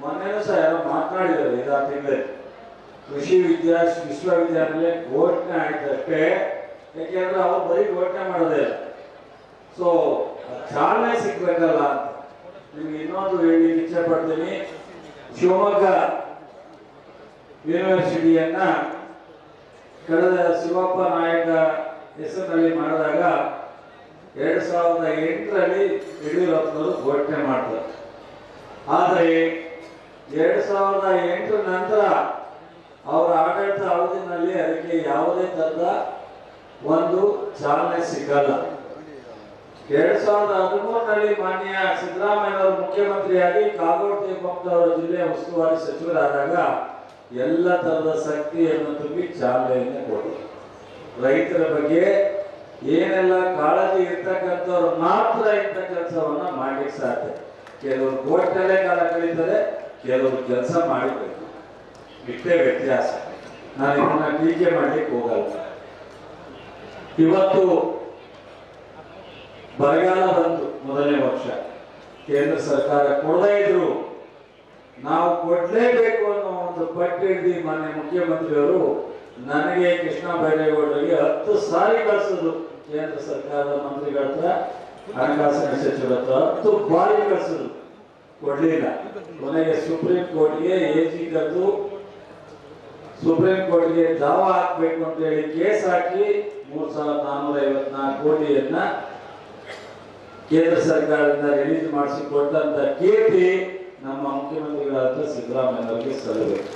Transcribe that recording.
ಮೊನ್ನೆನೂ ಸಹ ಯಾರೋ ಮಾತನಾಡಿದ್ದಾರೆ ಐದಾರು ತಿಂಗಳಲ್ಲಿ ಕೃಷಿ ವಿದ್ಯಾ ವಿಶ್ವವಿದ್ಯಾನಿಲಯ ಘೋಷಣೆ ಆಯ್ತಷ್ಟೇ. ಯಾಕೆಂದ್ರೆ ಅವ್ರು ಬರೀ ಘೋಷಣೆ ಮಾಡೋದೇ ಇಲ್ಲ. ಸೊ ಚಾಲನೆ ಸಿಗ್ಬೇಕಲ್ಲ ಅಂತ. ನಿಮ್ಗೆ ಇನ್ನೊಂದು ಇಚ್ಛೆ ಪಡ್ತೀನಿ ಶಿವಮೊಗ್ಗ ಯೂನಿವರ್ಸಿಟಿಯನ್ನ ಕಳೆದ ಶಿವಪ್ಪ ನಾಯಕ ಹೆಸರಿನಲ್ಲಿ ಮಾಡಿದಾಗ ಎರಡು ಸಾವಿರದ ಎಂಟರಲ್ಲಿ ಯಡಿಯೂರಪ್ಪನವರು ಘೋಷಣೆ ಮಾಡ್ತಾರೆ. ಆದರೆ ಎರಡು ಸಾವಿರದ ಎಂಟು ನಂತರ ಅವರ ಆಡಳಿತ ಅವಧಿನಲ್ಲಿ ಅದಕ್ಕೆ ಯಾವುದೇ ತರದ ಒಂದು ಚಾಲನೆ ಸಿಗಲ್ಲ. ಎರಡ್ ಸಾವಿರದ ಹದಿಮೂರರಲ್ಲಿ ಮಾನ್ಯ ಸಿದ್ದರಾಮಯ್ಯನವರು ಮುಖ್ಯಮಂತ್ರಿಯಾಗಿ ಕಾಗೋಡು ತಿಮ್ಮಪ್ಪನವರ ಜಿಲ್ಲೆಯ ಉಸ್ತುವಾರಿ ಸಚಿವರಾದಾಗ ಎಲ್ಲ ತರದ ಶಕ್ತಿಯನ್ನು ತುಂಬಿ ಚಾಲನೆಯನ್ನು ಕೊಟ್ಟರು. ರೈತರ ಬಗ್ಗೆ ಏನೆಲ್ಲ ಕಾಳಜಿ ಇರ್ತಕ್ಕಂಥವ್ರು ಮಾತ್ರ ಇಂಥ ಕೆಲಸವನ್ನ ಮಾಡ್ಲಿಕ್ಕೆ ಸಾಧ್ಯ. ಕೆಲವರು ಕೋರ್ಟಲ್ಲೇ ಕಾಲ ಕಳೀತಾರೆ ಕೆಲವರು ಕೆಲಸ ಮಾಡಿಬೇಕು ಇಷ್ಟೇ ವ್ಯತ್ಯಾಸ. ನಾನು ಇದನ್ನ ಟೀಕೆ ಮಾಡ್ಲಿಕ್ಕೆ ಹೋಗಲ್ಲ. ಇವತ್ತು ಬರಗಾಲ ಬಂತು ಮೊದಲನೇ ವರ್ಷ. ಕೇಂದ್ರ ಸರ್ಕಾರ ಕೊಡದೇ ಇದ್ರು ನಾವು ಕೊಡಲೇಬೇಕು ಅನ್ನೋ ಒಂದು ಪಟ್ಟು ಹಿಡಿದು ಮಾನ್ಯ ಮುಖ್ಯಮಂತ್ರಿಯವರು ನನಗೆ ಕೃಷ್ಣ ಬೈರೇಗೌಡರಿಗೆ ಹತ್ತು ಸಾರಿ ಕಳಿಸಿದ್ರು ಕೇಂದ್ರ ಸರ್ಕಾರದ ಮಂತ್ರಿಗಳ ಹತ್ರ, ಹಣಕಾಸಿನ ಸಚಿವರ ಹತ್ರ ಹತ್ತು ಬಾರಿ ಕಳಿಸಿದ್ರು. ಕೊಡ್ಲಿಲ್ಲ. ಕೊನೆಗೆ ಸುಪ್ರೀಂ ಕೋರ್ಟ್ಗೆ ಎಜಿ ಕರೆದು ಸುಪ್ರೀಂ ಕೋರ್ಟ್ಗೆ ದಾವ ಹಾಕ್ಬೇಕು ಅಂತ ಹೇಳಿ ಕೇಸ್ ಹಾಕಿ ಮೂರ್ ಸಾವಿರದ ನಾನ್ನೂರ ಐವತ್ನಾಲ್ಕು ಕೋಟಿಯನ್ನ ಕೇಂದ್ರ ಸರ್ಕಾರದಿಂದ ರಿಲೀಸ್ ಮಾಡಿಸಿಕೊಟ್ಟಂತ ಕೀರ್ತಿ ನಮ್ಮ ಮುಖ್ಯಮಂತ್ರಿಗಳಾದ ಸಿದ್ದರಾಮಯ್ಯ ಅವರಿಗೆ ಸಲ್ಲಬೇಕು.